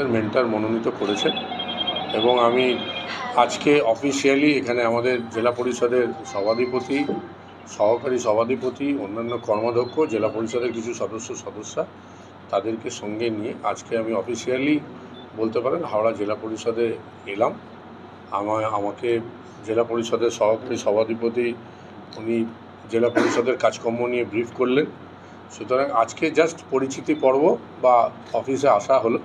আমাদের মেন্টার মনোনীত করেছে এবং আমি আজকে অফিসিয়ালি এখানে আমাদের জেলা পরিষদের সভাধিপতি, সহকারী সভাধিপতি, অন্যান্য কর্মাধ্যক্ষ, জেলা পরিষদের কিছু সদস্য, সদস্যা তাদেরকে সঙ্গে নিয়ে আজকে আমি অফিসিয়ালি বলতে পারেন হাওড়া জেলা পরিষদে এলাম। আমায় আমাকে জেলা পরিষদের সহকারী সভাধিপতি উনি জেলা পরিষদের কাজকর্ম নিয়ে ব্রিফ করলেন। সুতরাং আজকে জাস্ট পরিচিতি পর্ব বা অফিসে আসা হলো।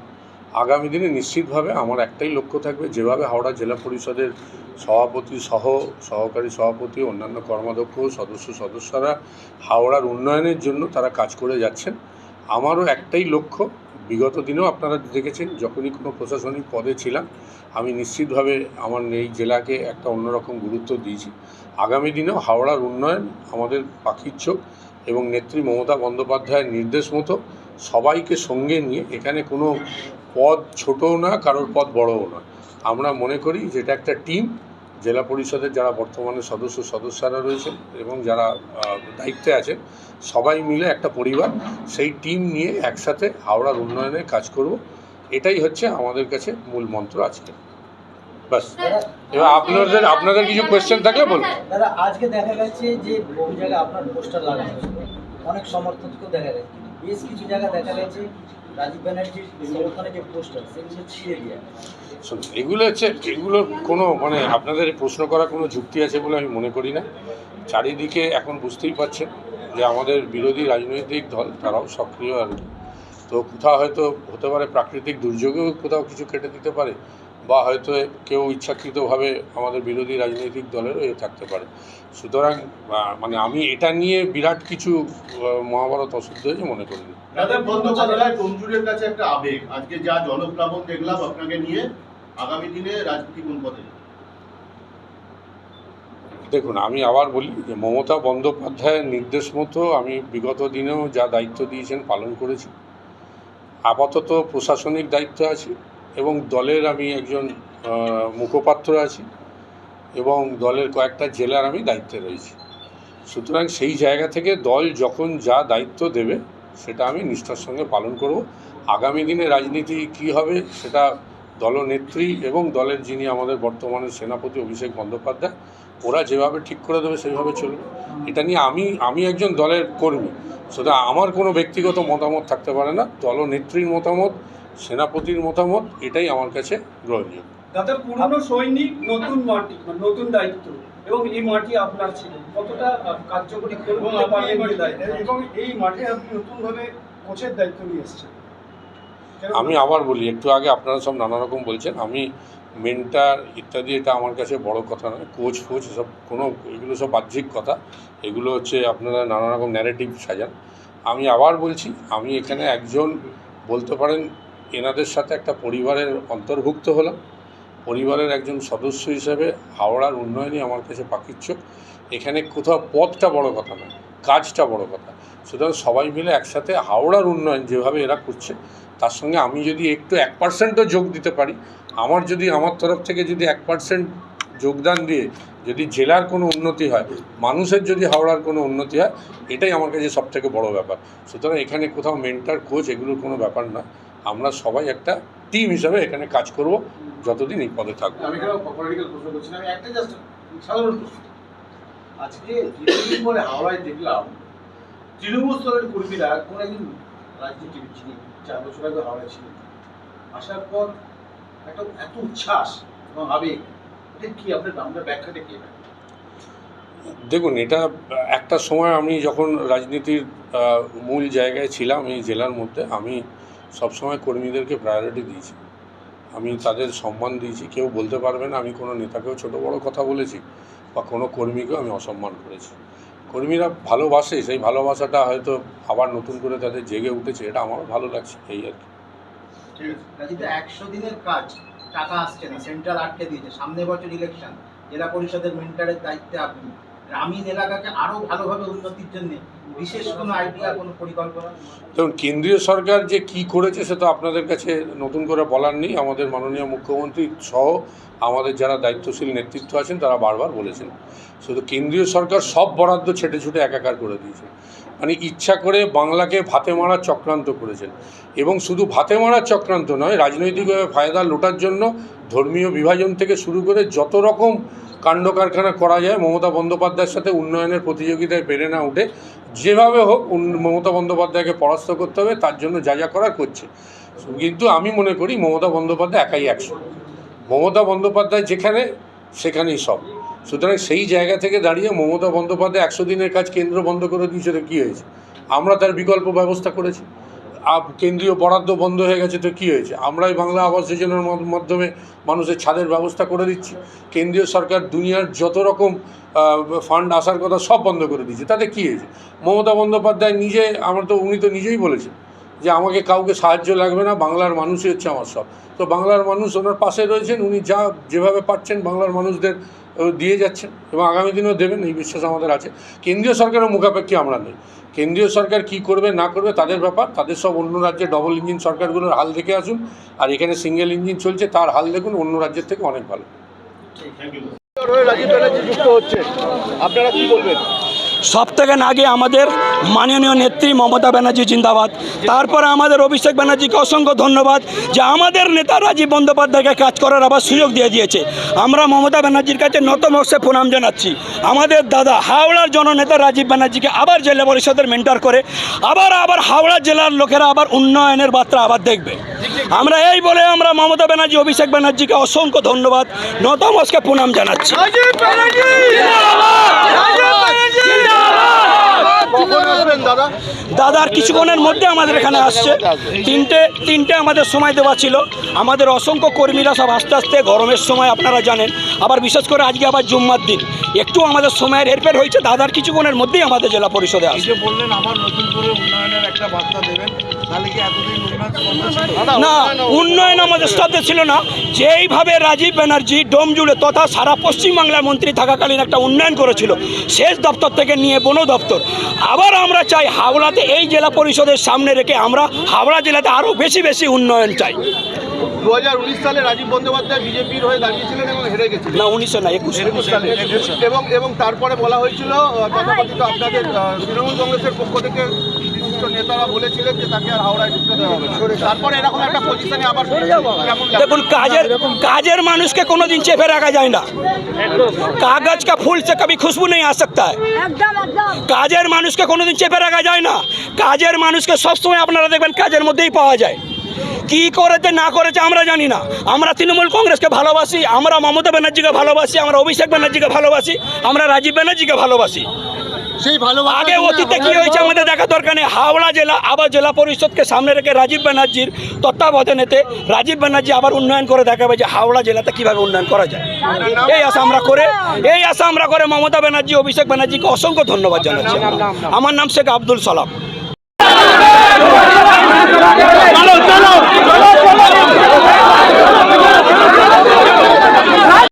আগামী দিনে নিশ্চিতভাবে আমার একটাই লক্ষ্য থাকবে, যেভাবে হাওড়া জেলা পরিষদের সভাপতি সহ, সহকারী সভাপতি, অন্যান্য কর্মাধ্যক্ষ, সদস্য, সদস্যরা হাওড়ার উন্নয়নের জন্য তারা কাজ করে যাচ্ছেন। আমারও একটাই লক্ষ্য, বিগত দিনেও আপনারা দেখেছেন, যখনই কোনো প্রশাসনিক পদে ছিলাম, আমি নিশ্চিতভাবে আমার এই জেলাকে একটা অন্যরকম গুরুত্ব দিয়েছি। আগামী দিনেও হাওড়ার উন্নয়ন আমাদের পাখির চোখ এবং নেত্রী মমতা বন্দ্যোপাধ্যায়ের নির্দেশ মতো সবাইকে সঙ্গে নিয়ে, এখানে কোনো পদ ছোটও না কারোর পদ বড়ও না। আমরা মনে করি যে এটা একটা টিম। জেলা পরিষদের যারা বর্তমানে সদস্য সদস্যরা রয়েছেন এবং যারা দায়িত্বে আছেন সবাই মিলে একটা পরিবার। সেই টিম নিয়ে একসাথে হাওড়ার উন্নয়নে কাজ করব। এটাই হচ্ছে আমাদের কাছে মূল মন্ত্র আজকে। বাস এবার আপনাদের আপনাদের কিছু কোয়েশ্চেন থাকলে বলুন। দাদা আজকে দেখা গেছে যে বহু জায়গায় আপনার পোস্টার লাগানো অনেক সমর্থককেও দেখা গেছে। বেশ কিছু জায়গায় দেখা গেছে এগুলো হচ্ছে, এগুলোর কোনো মানে আপনাদের প্রশ্ন করা কোনো যুক্তি আছে বলে আমি মনে করি না। চারিদিকে এখন বুঝতেই পারছেন যে আমাদের বিরোধী রাজনৈতিক দল, তারাও সক্রিয় আর তো কোথাও হয়তো হতে পারে প্রাকৃতিক দুর্যোগেও কোথাও কিছু কেটে দিতে পারে বা হয়তো কেউ ইচ্ছাকৃতভাবে আমাদের বিরোধী রাজনৈতিক দলেরও এ থাকতে পারে। সুতরাং মানে আমি এটা নিয়ে বিরাট কিছু মহাভারত অশুদ্ধ হয়েছে মনে করি দাদা কাছে একটা আবেগ। আজকে যা জনপ্লাবন দেখলাম আপনাকে নিয়ে আগামী দিনে রাজনীতি কোন পথে দেখুন আমি আবার বলি যে মমতা বন্দ্যোপাধ্যায়ের নির্দেশ মতো আমি বিগত দিনেও যা দায়িত্ব দিয়েছেন পালন করেছি আপাতত প্রশাসনিক দায়িত্ব আছি এবং দলের আমি একজন মুখপাত্র আছি এবং দলের কয়েকটা জেলার আমি দায়িত্বে রয়েছি। সুতরাং সেই জায়গা থেকে দল যখন যা দায়িত্ব দেবে সেটা আমি নিষ্ঠার সঙ্গে পালন করব। আগামী দিনে রাজনীতি কি হবে সেটা দলনেত্রী এবং দলের যিনি আমাদের বর্তমানে সেনাপতি অভিষেক বন্দ্যোপাধ্যায় ওরা যেভাবে ঠিক করে দেবে সেইভাবে চলবে। এটা নিয়ে আমি আমি একজন দলের কর্মী সুতরাং আমার কোনো ব্যক্তিগত মতামত থাকতে পারে না। দলনেত্রীর মতামত সেনাপতির মতামত এটাই আমার কাছে গ্রহণীয়। দাদা পুরনো সৈনিক নতুন মাটি নতুন দায়িত্ব এবং এই মাটি আপনার ছিল কতটা কার্যকরী এবং এই এবং এই মাঠে আপনি নতুনভাবে কোচের দায়িত্ব নিয়ে এসেছেন? আমি আবার বলি, একটু আগে আপনারা সব নানা রকম বলছেন, আমি মেন্টার ইত্যাদি, এটা আমার কাছে বড় কথা নয়, কোচ ফোচ এসব কোনো, এগুলো সব বাহ্যিক কথা, এগুলো হচ্ছে আপনারা নানা রকম ন্যারেটিভ সাজান। আমি আবার বলছি, আমি এখানে একজন বলতে পারেন, এনাদের সাথে একটা পরিবারের অন্তর্ভুক্ত হলাম, পরিবারের একজন সদস্য হিসেবে হাওড়ার উন্নয়নই আমার কাছে চোখ এখানে কোথাও পথটা বড় কথা নয়, কাজটা বড় কথা। সুতরাং সবাই মিলে একসাথে হাওড়ার উন্নয়ন যেভাবে এরা করছে তার সঙ্গে আমি যদি একটু এক পার্সেন্টও যোগ দিতে পারি, আমার যদি, আমার তরফ থেকে যদি এক পার্সেন্ট যোগদান দিয়ে যদি জেলার কোনো উন্নতি হয়, মানুষের যদি হাওড়ার কোনো উন্নতি হয়, এটাই আমার কাছে সব থেকে বড় ব্যাপার। সুতরাং এখানে কোথাও মেন্টার কোচ এগুলোর কোনো ব্যাপার না আমরা সবাই একটা টিম হিসাবে এখানে কাজ করব যতদিন এই পদে থাকব। আজকে হাওড়ায় দেখলাম তৃণমূল স্তরের কর্মীরা কোন একদিন রাজনীতিবিদ ছিলেন চার বছর আগে হাওড়ায় আসার পর একটা এত উচ্ছ্বাস এবং আবেগ, এটা কি আপনার আমরা ব্যাখ্যাটা কি দেখুন, এটা একটা সময় আমি যখন রাজনীতির মূল জায়গায় ছিলাম এই জেলার মধ্যে, আমি সবসময় কর্মীদেরকে প্রায়োরিটি দিয়েছি। আমি তাদের সম্মান দিয়েছি। কেউ বলতে পারবে না, আমি কোনো নেতাকেও ছোটো বড় কথা বলেছি বা কোনো কর্মীকেও আমি অসম্মান করেছি। কর্মীরা ভালোবাসে, সেই ভালোবাসাটা হয়তো আবার নতুন করে তাদের জেগে উঠেছে, এটা আমার ভালো লাগছে এই আর কি। একশো দিনের কাজ, টাকা আসছে না, সেন্ট্রাল আটকে দিয়েছে সামনে বছর ইলেকশন জেলা পরিষদের মেন্টারের দায়িত্বে আপনি। গ্রামীণ এলাকাকে ভালোভাবে উন্নতির জন্য বিশেষ কোনো আইডিয়া কোনো পরিকল্পনা? দেখুন, কেন্দ্রীয় সরকার যে কি করেছে সে তো আপনাদের কাছে নতুন করে বলার নেই। আমাদের মাননীয় মুখ্যমন্ত্রী সহ আমাদের যারা দায়িত্বশীল নেতৃত্ব আছেন, তারা বারবার বলেছেন। শুধু কেন্দ্রীয় সরকার সব বরাদ্দ ছেটে ছুটে একাকার করে দিয়েছে মানে ইচ্ছা করে বাংলাকে ভাতে মারার চক্রান্ত করেছেন। এবং শুধু ভাতে মারার চক্রান্ত নয়, রাজনৈতিকভাবে ফায়দা লোটার জন্য ধর্মীয় বিভাজন থেকে শুরু করে যত রকম কাণ্ড কারখানা করা যায়, মমতা বন্দ্যোপাধ্যায়ের সাথে উন্নয়নের প্রতিযোগিতায় পেরে না উঠে, যেভাবে হোক মমতা বন্দ্যোপাধ্যায়কে পরাস্ত করতে হবে, তার জন্য যা যা করার করছে। কিন্তু আমি মনে করি মমতা বন্দ্যোপাধ্যায় একাই একশো। মমতা বন্দ্যোপাধ্যায় যেখানে, সেখানেই সব। সুতরাং সেই জায়গা থেকে দাঁড়িয়ে মমতা বন্দ্যোপাধ্যায় একশো দিনের কাজ কেন্দ্র বন্ধ করে দিয়েছে কী হয়েছে? আমরা তার বিকল্প ব্যবস্থা করেছি। কেন্দ্রীয় বরাদ্দ বন্ধ হয়ে গেছে, তো কী হয়েছে? আমরাই বাংলা আবাস যোজনার মাধ্যমে মানুষের ছাদের ব্যবস্থা করে দিচ্ছি। কেন্দ্রীয় সরকার দুনিয়ার যত রকম ফান্ড আসার কথা সব বন্ধ করে দিয়েছে। তাতে কী হয়েছে? মমতা বন্দ্যোপাধ্যায় নিজে, আমরা তো, উনি তো নিজেই বলেছেন যে আমাকে কাউকে সাহায্য লাগবে না, বাংলার মানুষই হচ্ছে আমার সব। তো বাংলার মানুষ ওনার পাশে রয়েছেন, উনি যা যেভাবে পাচ্ছেন বাংলার মানুষদের দিয়ে যাচ্ছেন এবং আগামী দিনেও দেবেন, এই বিশ্বাস আমাদের আছে। কেন্দ্রীয় সরকারের মুখাপেক্ষী আমরা নেই। কেন্দ্রীয় সরকার কি করবে, না করবে, তাদের ব্যাপার। তাদের সব অন্য রাজ্যে ডবল ইঞ্জিন সরকারগুলোর হাল দেখে আসুন। আর এখানে সিঙ্গেল ইঞ্জিন চলছে, তার হাল দেখুন, অন্য রাজ্যের থেকে অনেক ভালো। রাজীব ব্যানার্জি যুক্ত হচ্ছে, আপনারা কি বলবেন? সব থেকে আগে আমাদের মাননীয় নেত্রী মমতা ব্যানার্জি জিন্দাবাদ। তারপরে আমাদের অভিষেক ব্যানার্জিকে অসংখ্য ধন্যবাদ যে আমাদের নেতা রাজীব বন্দ্যোপাধ্যায়কে কাজ করার আবার সুযোগ দিয়ে দিয়েছে। আমরা মমতা ব্যানার্জির কাছে নতমস্যে প্রণাম জানাচ্ছি। আমাদের দাদা হাওড়ার জননেতা রাজীব ব্যানার্জিকে আবার জেলা পরিষদের মেন্টার করে আবার আবার হাওড়া জেলার লোকেরা আবার উন্নয়নের বার্তা আবার দেখবে। আমরা এই বলে আমরা মমতা ব্যানার্জি, অভিষেক ব্যানার্জিকে অসংখ্য ধন্যবাদ। নতমস্কে প্রণাম জানাচ্ছি। দাদার কিছুক্ষণের মধ্যে আমাদের এখানে আসছে। তিনটে তিনটে আমাদের সময় দেওয়া ছিল। আমাদের অসংখ্য কর্মীরা সব আস্তে আস্তে গরমের সময় আপনারা জানেন। আবার বিশেষ করে আজকে আবার জুম্মার দিন। একটু আমাদের সময়ের হেরফের হয়েছে। দাদার কিছুক্ষণের মধ্যেই আমাদের জেলা পরিষদে আসছে বললেন আবার নতুন করে উন্নয়নের একটা বার্তা দেবেন। না উন্নয়ন আমাদের সাথে ছিল না। যেইভাবে রাজীব ব্যানার্জি ডোম জুড়ে তথা সারা পশ্চিমবাংলার মন্ত্রী থাকাকালীন একটা উন্নয়ন করেছিল শেষ দপ্তর থেকে নিয়ে বন দপ্তর। আবার আমরা চাই হাওড়াতে এই জেলা পরিষদের সামনে রেখে আমরা হাওড়া জেলাতে আরও বেশি বেশি উন্নয়ন চাই। দু হাজার উনিশ সালে রাজীব বন্দ্যোপাধ্যায় বিজেপির হয়ে দাঁড়িয়েছিলেন এবং হেরে গেছিলেন। না উনিশশো না একুশে। একুশ সালে এবং এবং তারপরে বলা হয়েছিল তথাকথিত আপনাদের তৃণমূল কংগ্রেসের পক্ষ থেকে দেখুন কাজের কাজের মানুষকে কোনোদিন চেপে রাখা যায় না। কাগজ কা ফুল সে কবি খুশবু নেই আ সকতা কাজের মানুষকে কোনোদিন চেপে রাখা যায় না। কাজের মানুষকে সবসময় আপনারা দেখবেন কাজের মধ্যেই পাওয়া যায়। কি করেছে না করেছে আমরা জানি না। আমরা তৃণমূল কংগ্রেসকে ভালোবাসি আমরা মমতা ব্যানার্জিকে ভালোবাসি আমরা অভিষেক ব্যানার্জিকে ভালোবাসি আমরা রাজীব ব্যানার্জিকে ভালোবাসি। সেই ভালো আগে অতীতে কি হয়েছে আমাদের দেখা দরকার নেই। হাওড়া জেলা আবার জেলা পরিষদকে সামনে রেখে রাজীব ব্যানার্জির তত্ত্বাবধানেতে রাজীব ব্যানার্জি আবার উন্নয়ন করে দেখাবে যে হাওড়া জেলাতে কীভাবে উন্নয়ন করা যায়। এই আশা আমরা করে এই আশা আমরা করে মমতা ব্যানার্জি অভিষেক ব্যানার্জিকে অসংখ্য ধন্যবাদ জানাচ্ছি আমার নাম শেখ আব্দুল সালাম।